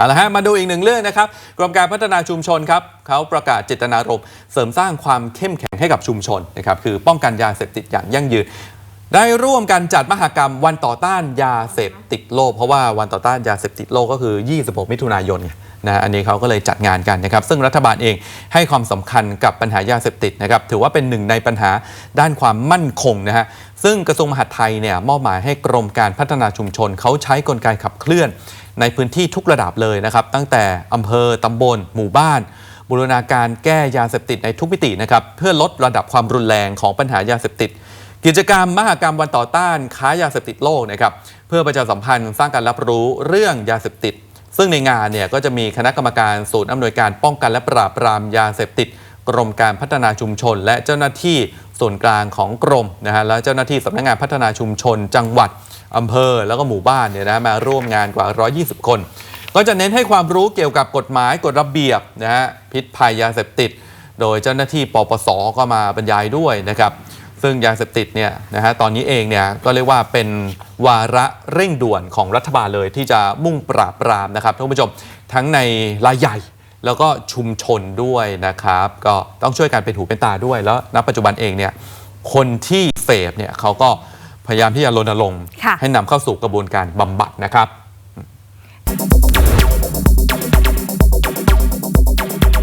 เอาละฮะมาดูอีกหนึ่งเรื่องนะครับกรมการพัฒนาชุมชนครับเขาประกาศเจตนารมณ์เสริมสร้างความเข้มแข็งให้กับชุมชนนะครับคือป้องกันยาเสพติดอย่างยั่งยืน ได้ร่วมกันจัดมหกรรมวันต่อต้านยาเสพติดโลก เพราะว่าวันต่อต้านยาเสพติดโลกก็คือ 26 มิถุนายนไงนะฮะอันนี้เขาก็เลยจัดงานกันนะครับ ซึ่งรัฐบาลเองให้ความสำคัญกับปัญหายาเสพติดนะครับ ถือว่าเป็นหนึ่งในปัญหาด้านความมั่นคงนะฮะซึ่งกระทรวงมหาดไทยเนี่ยมอบหมายให้กรมการพัฒนาชุมชน เขาใช้กลไกขับเคลื่อน ในพื้นที่ทุกระดับเลยนะครับ ตั้งแต่อำเภอตำบล หมู่บ้านบูรณาการแก้ยาเสพติดในทุกมิตินะครับเพื่อลดระดับความรุนแรงของปัญหายาเสพติด กิจกรรมมหกรรมวันต่อต้านค้ายาเสพติดโลกนะครับเพื่อประชาสัมพันธ์สร้างการรับรู้เรื่องยาเสพติด ซึ่งในงานเนี่ยก็จะมีคณะกรรมการศูนย์อำนวยการป้องกันและปราบปรามยาเสพติด กรมการพัฒนาชุมชน และเจ้าหน้าที่ส่วนกลางของกรมนะฮะและเจ้าหน้าที่สำนักงานพัฒนาชุมชน จังหวัดอำเภอ แล้วก็หมู่บ้านเนี่ยนะมาร่วมงานกว่า 120 คน ก็จะเน้นให้ความรู้เกี่ยวกับกฎหมายกฎระเบียบนะฮะพิษภัยยาเสพติด โดยเจ้าหน้าที่ปปสก็มาบรรยายด้วยนะครับ ซึ่งยาเสพติดเนี่ยนะฮะตอนนี้เองเนี่ยก็เรียกว่าเป็นวาระเร่งด่วนของรัฐบาลเลยที่จะมุ่งปราบปรามนะครับท่านผู้ชมทั้งในรายใหญ่แล้วก็ชุมชนด้วยนะครับ ก็ต้องช่วยกันเป็นหูเป็นตาด้วยแล้วณปัจจุบันเองเนี่ยคนที่เสพเนี่ยเขาก็พยายามที่จะรณรงค์ค่ะให้นำเข้าสู่กระบวนการบำบัดนะครับ